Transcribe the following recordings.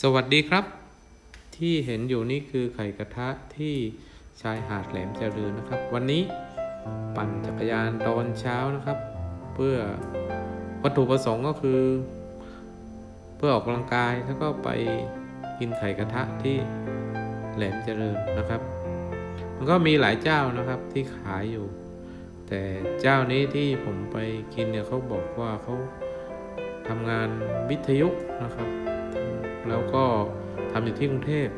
สวัสดีครับ ที่เห็นอยู่นี่คือไข่กระทะที่ชายหาดแหลมเจริญนะครับ วันนี้ปั่นจักรยานตอนเช้านะครับ เพื่อวัตถุประสงค์ก็คือ เพื่อออกกำลังกายแล้วก็ไปกินไข่กระทะที่แหลมเจริญนะครับ มันก็มีหลายเจ้านะครับที่ขายอยู่ แต่เจ้านี้ที่ผมไปกินเนี่ยเขาบอกว่าเขาทำงานวิทยุนะครับ แล้วก็ทำอยู่ที่กรุงเทพ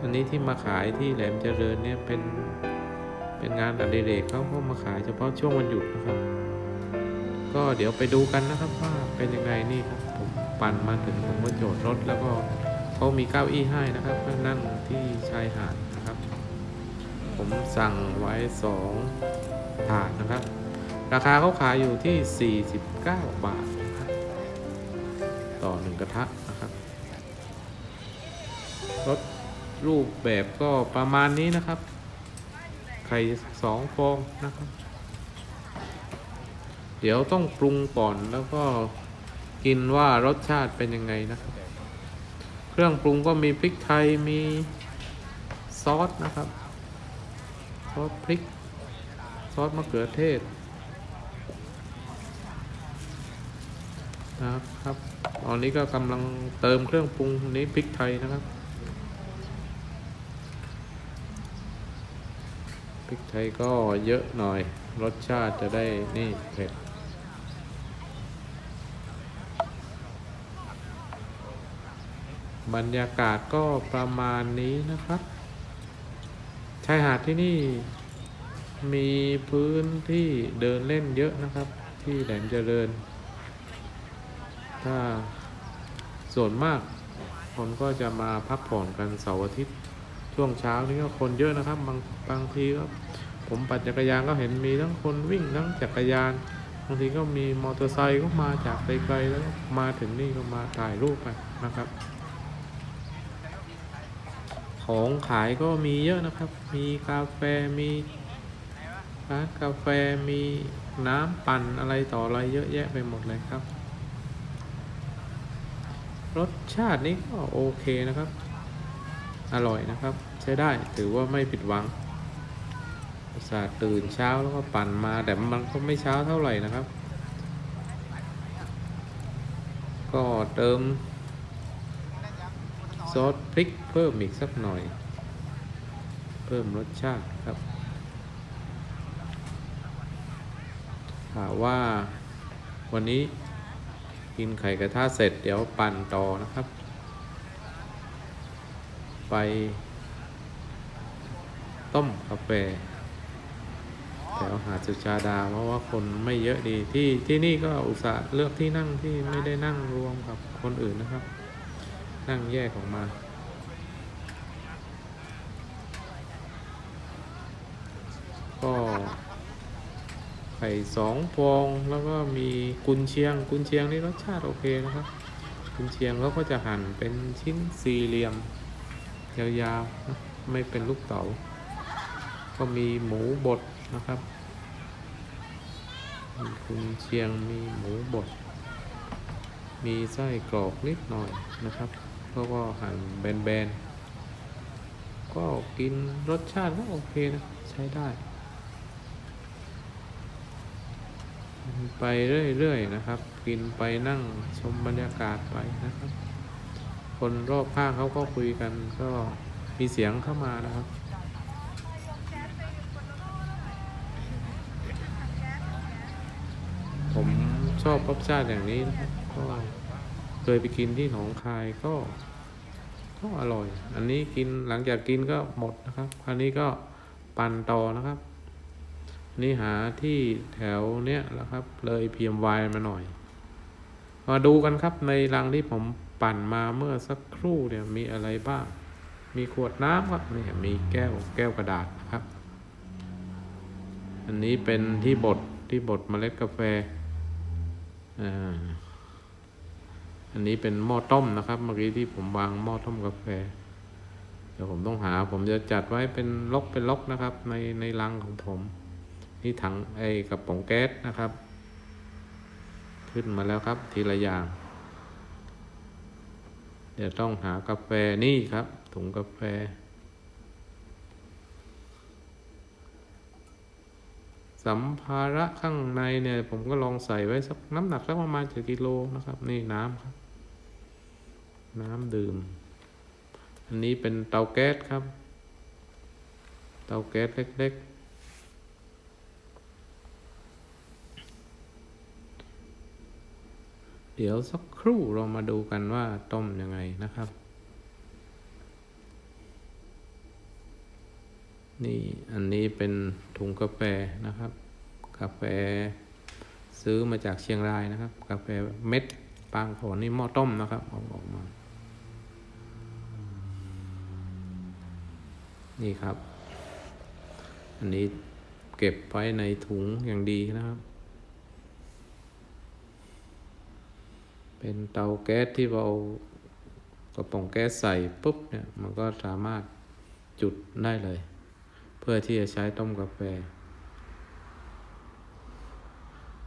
อันนี้ที่มาขายที่แหลมเจริญเนี่ยเป็นเป็นงานอดิเรกเขาก็มาขายเฉพาะช่วงวันหยุดนะครับ ก็เดี๋ยวไปดูกันนะครับว่าเป็นยังไงนี่ครับผมปั่นมาถึงผมก็โจทย์รถแล้วก็เขามีเก้าอี้ให้นะครับก็นั่งที่ชายหาดนะครับ ผมสั่งไว้สองถาดนะครับ ราคาเขาขายอยู่ที่ 49 บาทนะครับต่อหนึ่งกระทะ รับรถรูปแบบก็ประมาณนี้นะครับ ไข่สองฟองนะครับ เดี๋ยวต้องปรุงก่อนแล้วก็กินว่ารสชาติเป็นยังไงนะครับ เครื่องปรุงก็มีพริกไทยมีซอสนะครับ ซอสพริก ซอสมะเขือเทศนะครับ ตอนนี้ก็กำลังเติมเครื่องปรุงนี้พริกไทยนะครับ ริกไทยก็เยอะหน่อย รสชาติจะได้นี่เผ็ดบรรยากาศก็ประมาณนี้นะครับ ชายหาดที่นี่มีพื้นที่เดินเล่นเยอะนะครับ ที่แหลมเจริญ ถ้าส่วนมากคนก็จะมาพักผ่อนกันเสาร์อาทิตย์ ช่วงเช้านี่ก็คนเยอะนะครับ บางบางทีก็ผมปั่นจักรยานก็เห็นมีทั้งคนวิ่งทั้งจักรยานบางทีก็มีมอเตอร์ไซค์ก็มาจากไกลๆแล้วมาถึงนี่ก็มาถ่ายรูปกันนะครับ ของขายก็มีเยอะนะครับ มีกาแฟมีร้านกาแฟมีน้ำปั่นอะไรต่ออะไรเยอะแยะไปหมดเลยครับ รสชาตินี้ก็โอเคนะครับ อร่อยนะครับ ใช้ได้ถือว่าไม่ผิดหวังอุตส่าห์ตื่นเช้าแล้วก็ปั่นมาแต่มันก็ไม่เช้าเท่าไหร่นะครับ ก็เติมซอสพริกเพิ่มอีกสักหน่อย เพิ่มรสชาติครับถามว่าวันนี้กินไข่กระทะเสร็จเดี๋ยวปั่นต่อนะครับ ไปต้มกาแฟแถวหาดสุชาดา เพราะว่าคนไม่เยอะดีที่ที่นี่ก็อุตส่าห์เลือกที่นั่งที่ไม่ได้นั่งรวมกับคนอื่นนะครับ นั่งแยกออกมา ก็ไข่สองฟองแล้วก็มีกุนเชียง กุนเชียงนี่รสชาติโอเคนะครับ กุนเชียงเขาก็จะหั่นเป็นชิ้นสี่เหลี่ยม ยาวๆนะไม่เป็นลูกเต๋าก็มีหมูบดนะครับมีกุนเชียงมีหมูบด มีไส้กรอกนิดหน่อยนะครับแล้วก็หั่นแบนๆ ก็กินรสชาติก็โอเคนะ ใช้ได้ ไปเรื่อยๆนะครับ กินไปนั่งชมบรรยากาศไปนะครับ คนรอบข้างเขาก็คุยกัน ก็มีเสียงเข้ามานะครับผมชอบรสชาติอย่างนี้นะครับก็เคยไปกินที่หนองคายก็ ก็อร่อย อันนี้กินหลังจากกินก็หมดนะครับคราวนี้ก็ปั่นต่อนะครับ นี่หาที่แถวเนี้ยแล้วครับ เลยเพีเอ็มวมาหน่อย มาดูกันครับในรังที่ผม ปั่นมาเมื่อสักครู่เนี่ยมีอะไรบ้าง มีขวดน้ำครับนี่มีแก้วแก้วกระดาษนะครับ อันนี้เป็นที่บดที่บดเมล็ดกาแฟอ่าอันนี้เป็นหม้อต้มนะครับ เมื่อกี้ที่ผมวางหม้อต้มกาแฟ เดี๋ยวผมต้องหา ผมจะจัดไว้เป็นล็อกเป็นล็อกนะครับ ในในรังของผม นี่ถังไอ้กระป๋องแก๊สนะครับ ขึ้นมาแล้วครับทีละอย่าง เดี๋ยวต้องหากาแฟนี่ครับ ถุงกาแฟ สัมภาระข้างในเนี่ย ผมก็ลองใส่ไว้สักน้ำหนักสักประมาณเจ็ดกิโลนะครับ นี่น้ำครับ น้ำดื่ม อันนี้เป็นเตาแก๊สครับ เตาแก๊สเล็ก ๆ เดี๋ยวสักครู่เรามาดูกันว่าต้มยังไงนะครับ นี่อันนี้เป็นถุงกาแฟนะครับ กาแฟซื้อมาจากเชียงรายนะครับ กาแฟเม็ดปางขอนนี่หม้อต้มนะครับเอาออกมา นี่ครับ อันนี้เก็บไว้ในถุงอย่างดีนะครับ เป็นเตาแก๊สที่เรากระป๋องแก๊สใส่ปุ๊บเนี่ยมันก็สามารถจุดได้เลย เพื่อที่จะใช้ต้มกาแฟ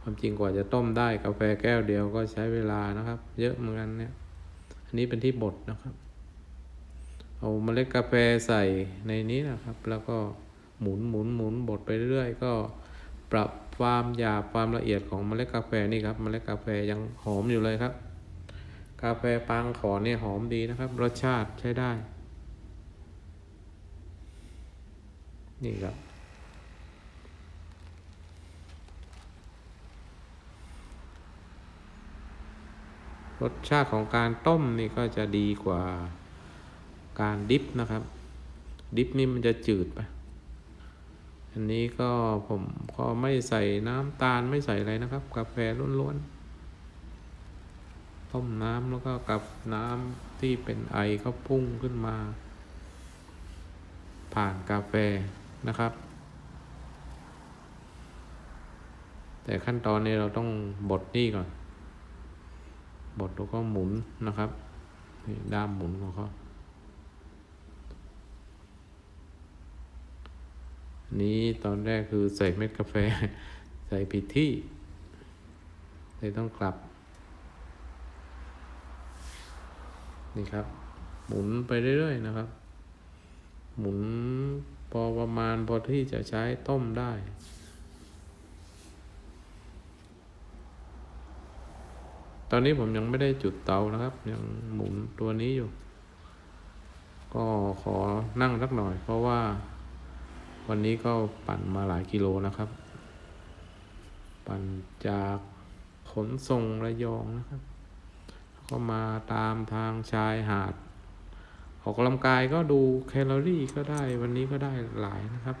ความจริงกว่าจะต้มได้กาแฟแก้วเดียวก็ใช้เวลานะครับ เยอะเหมือนกันเนี่ย อันนี้เป็นที่บดนะครับ เอาเมล็ดกาแฟใส่ในนี้นะครับ แล้วก็หมุนหมุนหมุนบดไปเรื่อยก็ปรับความหยาบความละเอียดของเมล็ดกาแฟนี่ครับเมล็ดกาแฟยังหอมอยู่เลยครับ กาแฟปางขอเนี่ยหอมดีนะครับ รสชาติใช้ได้ นี่ครับ รสชาติของการต้มนี่ก็จะดีกว่าการดิฟนะครับ ดิฟนี่มันจะจืดไป อันนี้ก็ผมก็ไม่ใส่น้ำตาลไม่ใส่อะไรนะครับ กาแฟล้วนๆ ต้มน้ำแล้วก็กับน้ำที่เป็นไอก็พุ่งขึ้นมา ผ่านกาแฟนะครับ แต่ขั้นตอนนี้เราต้องบดนี่ก่อน บดแล้วก็หมุนนะครับด้ามหมุนของเขาอันนี้ตอนแรกคือใส่เม็ดกาแฟ ใส่ผิดที่เลยต้องกลับ นี่ครับ หมุนไปเรื่อยๆนะครับ หมุนพอประมาณพอที่จะใช้ต้มได้ตอนนี้ผมยังไม่ได้จุดเตานะครับ ยังหมุนตัวนี้อยู่ ก็ขอนั่งสักหน่อย เพราะว่า วันนี้ก็ปั่นมาหลายกิโลนะครับ ปั่นจากขนส่งระยองนะครับ ก็มาตามทางชายหาด ออกกำลังกายก็ดูแคลอรี่ก็ได้วันนี้ก็ได้หลายนะครับ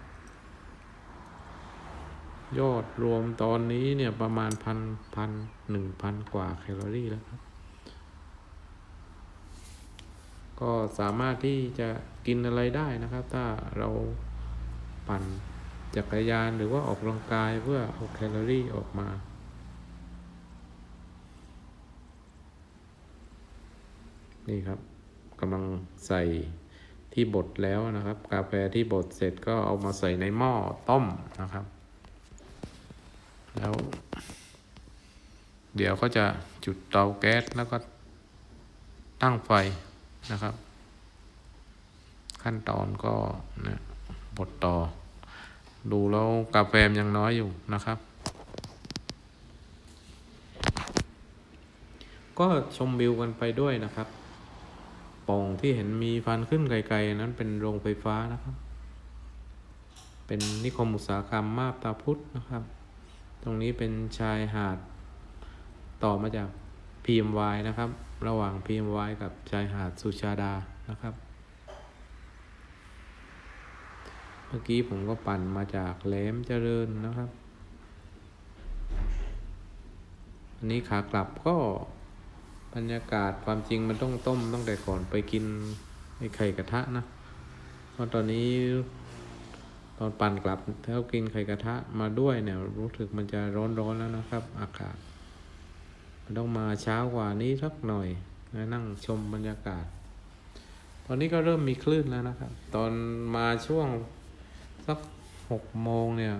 ยอดรวมตอนนี้เนี่ยประมาณพันพันหนึ่งพันกว่าแคลอรี่แล้วครับ ก็สามารถที่จะกินอะไรได้นะครับ ถ้าเราปั่นจักรยานหรือว่าออกกำลังกายเพื่อเอาแคลอรี่ออกมา นี่ครับกำลังใส่ที่บดแล้วนะครับ กาแฟที่บดเสร็จก็เอามาใส่ในหม้อต้มนะครับ แล้ว เดี๋ยวก็จะจุดเตาแก๊สแล้วก็ตั้งไฟนะครับ ขั้นตอนก็เนี่ยบดต่อ ดูแล้วกาแฟมยังน้อยอยู่นะครับ ก็ชมวิวกันไปด้วยนะครับ ป่องที่เห็นมีฟันขึ้นไกลๆนั้นเป็นโรงไฟฟ้านะครับ เป็นนิคมอุตสาหกรรมมาบตาพุธนะครับ ตรงนี้เป็นชายหาดต่อมาจาก PMY นะครับ ระหว่าง PMY กับชายหาดสุชาดานะครับ เมื่อกี้ผมก็ปั่นมาจากแหลมเจริญนะครับ อันนี้ขากลับก็ บรรยากาศความจริงมันต้องต้มตั้งแต่ก่อนไปกินไอ้ไข่กระทะนะเพราะตอนนี้ตอนปั่นกลับถ้ากินไข่กระทะมาด้วยเนี่ยรู้สึกมันจะร้อนๆแล้วนะครับ อากาศ มันต้องมาเช้ากว่านี้สักหน่อยแล้วนั่งชมบรรยากาศ ตอนนี้ก็เริ่มมีคลื่นแล้วนะครับ ตอนมาช่วงสักหกโมงเนี่ย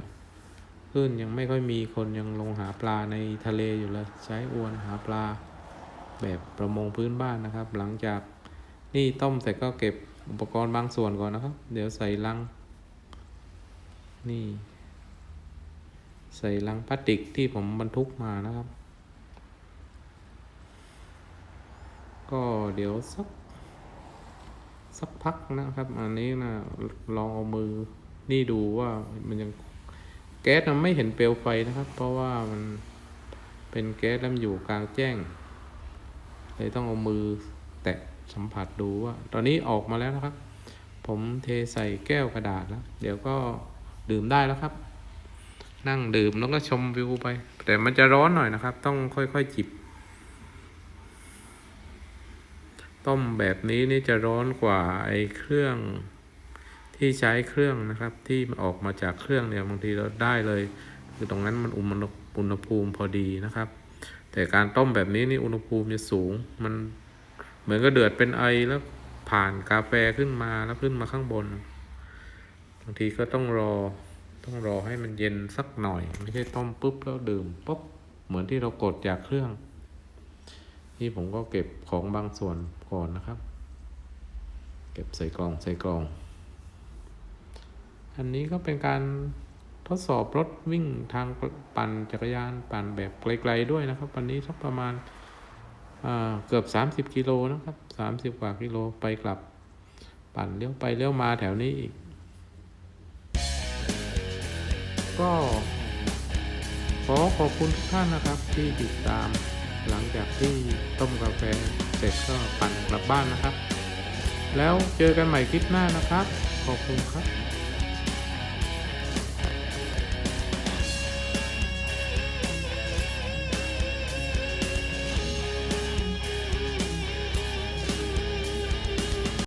คลื่นยังไม่ค่อยมีคนยังลงหาปลาในทะเลอยู่เลยใช้อวนหาปลา แบบประมงพื้นบ้านนะครับ หลังจากนี่ต้มเสร็จก็เก็บอุปกรณ์บางส่วนก่อนนะครับ เดี๋ยวใส่ลัง นี่ ใส่ลังพลาสติกที่ผมบรรทุกมานะครับ ก็เดี๋ยวสักสักพักนะครับ อันนี้นะลองเอามือนี่ดูว่ามันยังแก๊สมันไม่เห็นเปลวไฟนะครับ เพราะว่ามันเป็นแก๊สแล้วอยู่กลางแจ้ง เลยต้องเอามือแตะสัมผัสดูว่า ตอนนี้ออกมาแล้วนะครับ ผมเทใส่แก้วกระดาษแล้ว เดี๋ยวก็ดื่มได้แล้วครับ นั่งดื่มแล้วก็ชมวิวไป แต่มันจะร้อนหน่อยนะครับ ต้องค่อยๆจิบ ต้มแบบนี้นี่จะร้อนกว่าไอ้เครื่องที่ใช้เครื่องนะครับ ที่ออกมาจากเครื่องเนี่ยบางทีเราได้เลย คือตรงนั้นมันอุณหอุณหภูมิพอดีนะครับ แต่การต้มแบบนี้นี่อุณหภูมิจะสูง มันเหมือนก็เดือดเป็นไอแล้วผ่านกาแฟขึ้นมาแล้วขึ้นมาข้างบน บางทีก็ต้องรอต้องรอให้มันเย็นสักหน่อย ไม่ใช่ต้มปุ๊บแล้วดื่มปุ๊บเหมือนที่เรากดจากเครื่องนี่ผมก็เก็บของบางส่วนก่อนนะครับ เก็บใส่กล่องใส่กล่อง อันนี้ก็เป็นการ ทดสอบรถวิ่งทางปั่นจักรยานปั่นแบบไกลๆด้วยนะครับ วันนี้สักประมาณอ่าเกือบ 30 กิโลนะครับ 30 กว่ากิโลไปกลับ ปั่นเลี้ยวไปเลี้ยวมาแถวนี้อีก ก็ขอขอบคุณทุกท่านนะครับที่ติดตามหลังจากที่ต้มกาแฟเสร็จก็ปั่นกลับบ้านนะครับ แล้วเจอกันใหม่คลิปหน้านะครับ ขอบคุณครับ